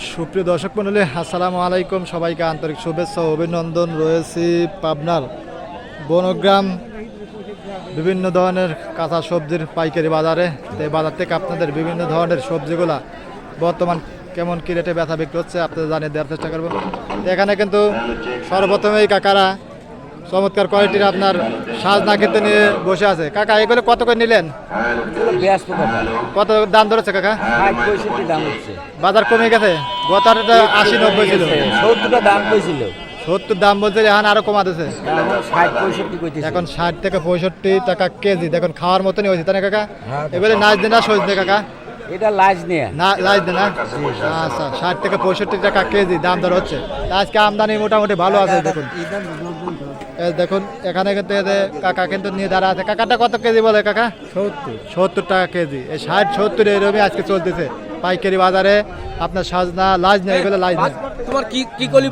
সুপ্রিয় দর্শক মন্ডলী আসসালামু আলাইকুম। সবাইকে আন্তরিক শুভেচ্ছা অভিনন্দন রয়েছি পাবনার বনগ্রাম। বিভিন্ন ধরনের কাঁচা সবজির পাইকারি বাজারে। এই বাজার থেকে আপনাদের বিভিন্ন ধরনের সবজিগুলা বর্তমান কেমন কী রেটে ব্যথা বিক্রি হচ্ছে, আপনাদের জানিয়ে দেওয়ার চেষ্টা করব। এখানে কিন্তু সর্বপ্রথমেই কাকারা চমৎকার কোয়ালিটির আপনার সাজ না খেতে নিয়ে বসে আছে। কাকা এগুলো কত করে নিলেন? কত দাম ধরেছে কাকা? বাজার কমে গেছে? গত আশি নব্বই ছিল। সত্তরটা দাম কইছিল সত্তর দাম বলছে এখন আরও কমা দিছে এখন ষাট থেকে পঁয়ষট্টি টাকা কেজি। দেখুন খাওয়ার মতনই হয়েছে তাই না কাকা? হ্যাঁ, এবারে নাচ দিন না সজ দে কাকা? এটা লাজ নিয়ে না লাজ না? আচ্ছা ষাট থেকে পঁয়ষট্টি টাকা কেজি দাম দর হচ্ছে। আজকে আমদানি মোটামুটি ভালো আছে দেখুন। দেখুন এখানে কিন্তু কাকা কিন্তু নিয়ে দাঁড়া আছে। কাকাটা কত কেজি বলে কাকা? সত্তর। সত্তর টাকা কেজি। এই ষাট সত্তর এরকমই আজকে চলতেছে। পাইকারি বাজারে আপনার সাজনা লাজ নেই এগুলো লাজ নেই। তোমার কি কি কলি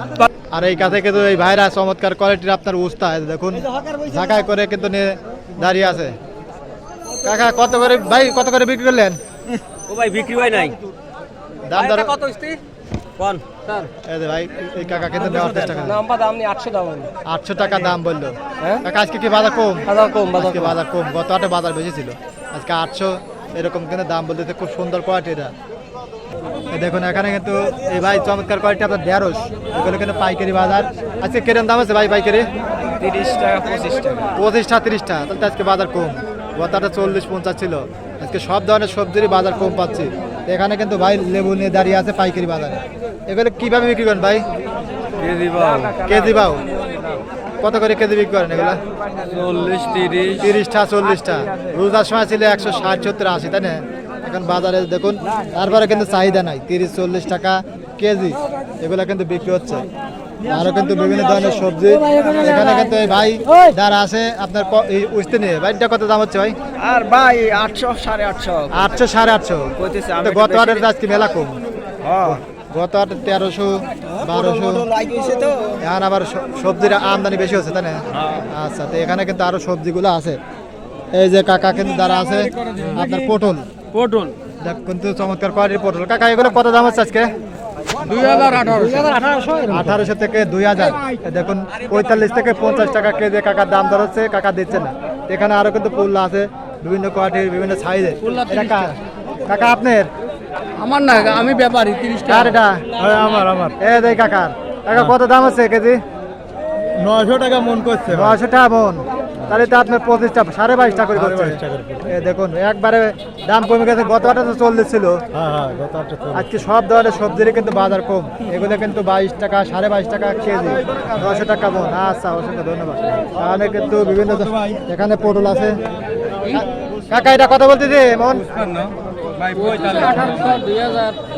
আর এই কাছে কিন্তু এই ভাইরা চমৎকার কোয়ালিটির আপনার উস্তা দেখুন ঢাকায় করে কিন্তু নিয়ে দাঁড়িয়ে আছে। কাকা কত করে ভাই কত করে বিক্রি করলেন? ও ভাই বিক্রি হয় নাই। দাম দর কত ইস্তি কোন? স্যার। এই যে ভাই এই কাকা কিন্তু নেওয়ার চেষ্টা করে নাম্বার দাম নি 800 দাম আটশো টাকা দাম বলল। হ্যাঁ? কাকা আজকে কি বাজার কম? বাজার কম বাজার আজকে বাজার কম। গত হাটে বাজার বেশি ছিল। আজকে আটশো এরকম কিন্তু দাম বলতেছে খুব সুন্দর কোয়ালিটি এটা দেখুন এখানে কিন্তু এই ভাই চমৎকার কোয়ালিটি আপনার ঢেঁড়স। এগুলো কিন্তু পাইকারি বাজার। আজকে কিরম দাম আছে ভাই পাইকারি? 30 টাকা 25 টাকা। পঁচিশটা তিরিশটা তাহলে আজকে বাজার কম। গতটা চল্লিশ পঞ্চাশ ছিল। আজকে সব ধরনের সবজিরই বাজার কম পাচ্ছি। এখানে কিন্তু ভাই লেবু নিয়ে দাঁড়িয়ে আছে পাইকারি বাজারে। এগুলো কীভাবে বিক্রি করেন ভাই? কেজি বাউ কত করে কেজি বিক্রি করেন এগুলা? চল্লিশ তিরিশ। তিরিশটা চল্লিশটা। রোজার সময় ছিল একশো ষাট সত্তর আশি তাই না? এখন বাজারে দেখুন তারপরে কিন্তু চাহিদা নাই। তিরিশ চল্লিশ টাকা কেজি। এগুলো কিন্তু বিক্রি হচ্ছে। আরও কিন্তু বিভিন্ন ধরনের সবজি এখানে কিন্তু ভাই যারা আছে আপনার ক- নিয়ে ভাইটা কত দাম হচ্ছে ভাই? আর ভাই আটশো সাড়ে আটশো। আমি তো একটু গত হাটের আজকে মেলা কম। হ্যাঁ। গত হাটে তেরোশো বারোশো। এখন আবার সবজির আমদানি বেশি হচ্ছে তাই না? আচ্ছা তো এখানে কিন্তু আরও সবজিগুলো আছে। এই যে কাকা কিন্তু যারা আছে আপনার পটল। পটল। কিন্তু চমৎকার কোয়ালিটির পটল। কাকা এগুলো কত দাম হচ্ছে আজকে? 2018 আঠারোশো। থেকে দুই হাজার। দেখুন পঁয়তাল্লিশ থেকে পঞ্চাশ টাকা কেজি কাকার দাম দর হচ্ছে কাকা দিচ্ছে না। এখানে আরও কিন্তু পুল্লা আছে বিভিন্ন কোয়ালিটির বিভিন্ন সাইজের। কাকা আপনার? আমার না আমি ব্যাপারী 30 কার এটা? আমার আমার। এ দেখ কাকার। কাকা কত দাম আছে কেজি? নয়শো টাকা মন করছে। নয়শো টাকা মন। তাহলে তো আপনার পঁচিশটা সাড়ে বাইশটা করে। এ দেখুন একবারে দাম কমে গেছে গত হাটে তো চল্লিশ ছিল হ্যাঁ হ্যাঁ। আজকে সব ধরনের সবজিরই কিন্তু বাজার কম। এগুলো কিন্তু বাইশ টাকা সাড়ে বাইশ টাকা কেজি। নশো টাকা মন। আচ্ছা অসংখ্য ধন্যবাদ। তাহলে কিন্তু বিভিন্ন এখানে পটল আছে। কাকা এটা কথা বলতেছে মন।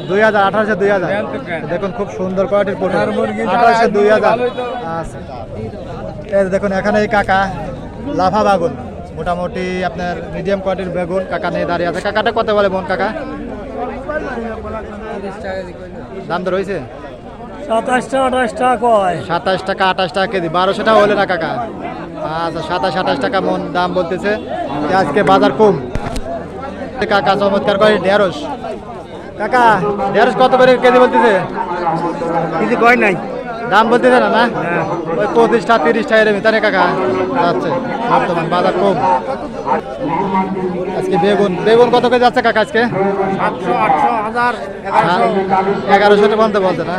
দুই হাজার আঠারোশো দুই হাজার। দেখুন খুব সুন্দর কোয়ালিটির পটল। আঠারোশো দুই হাজার। আচ্ছা। দেখুন এখানে এই কাকা। লাফা বাগুন মোটামুটি আপনার মিডিয়াম কোয়ালিটির বেগুন কাকা নিয়ে দাঁড়িয়ে আছে। কাকাটা কত বলে মন কাকা? দাম তো রয়েছে সাতাশটা টাকা কয়? সাতাশ টাকা আঠাশ টাকা কেজি বারোশো টাকা হলে না কাকা? আচ্ছা সাতাশ আঠাশ টাকা মন দাম বলতেছে। আজকে বাজার কম। কাকা চমৎকার করে ঢেঁড়স। কাকা ঢেঁড়স কত করে কেজি বলতেছে? কিছু কয় নাই? দাম বলতে না না? ওই পঁচিশটা তিরিশটা তাই না কাকা যাচ্ছে। বর্তমান বাজার কম। আজকে বেগুন বেগুন কত করে যাচ্ছে কাকা আজকে? এগারোশো। টাকা বলতে বলছে না?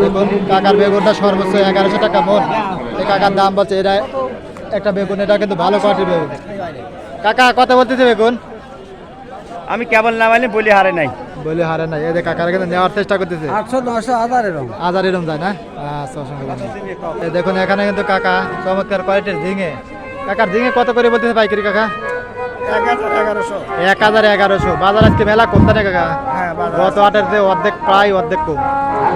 দেখুন কাকার বেগুনটা সর্বোচ্চ এগারোশো টাকা মন। এই কাকার দাম বলছে এটা একটা বেগুন এটা কিন্তু ভালো কোয়ালিটির বেগুন। কাকা কত বলতেছে বেগুন? আমি কেবল নামাইলে বলি হারে নাই। বলে হারে নাই এদের কাকার কিন্তু নেওয়ার চেষ্টা করতেছে। 800 900 হাজার এরকম। হাজার এরম যায় না? আচ্ছা অসংখ্য ধন্যবাদ। দেখুন এখানে কিন্তু কাকা চমৎকার কোয়ালিটির ঝিঙে। কাকার ঝিঙে কত করে বলতেছে পাইকারি কাকা? এক হাজার এগারোশো। বাজার আজকে মেলা কম তাই কাকা? গত হাটের যে অর্ধেক প্রায় অর্ধেক কম।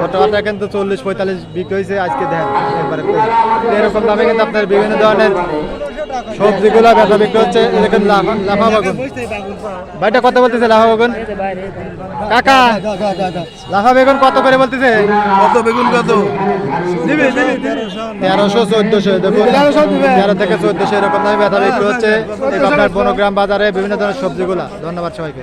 গত হাটে কিন্তু চল্লিশ পঁয়তাল্লিশ বিক্রি হয়েছে আজকে দেন একবারে এরকম দামে কিন্তু আপনার বিভিন্ন ধরনের সবজিগুলো বেচা বিক্রি হচ্ছে দেখেন লাফা বাগুন ভাইটা কত বলতেছে? লাফা বাগুন কাকা লাফা বেগুন কত করে বলতেছে? কত বেগুন কত? তেরোশো চোদ্দশো দেখুন তেরো থেকে চোদ্দশো এরকম দামে ব্যথা বিক্রি হচ্ছে। এই আপনার বনগ্রাম বাজারে বিভিন্ন ধরনের সবজিগুলা। ধন্যবাদ সবাইকে।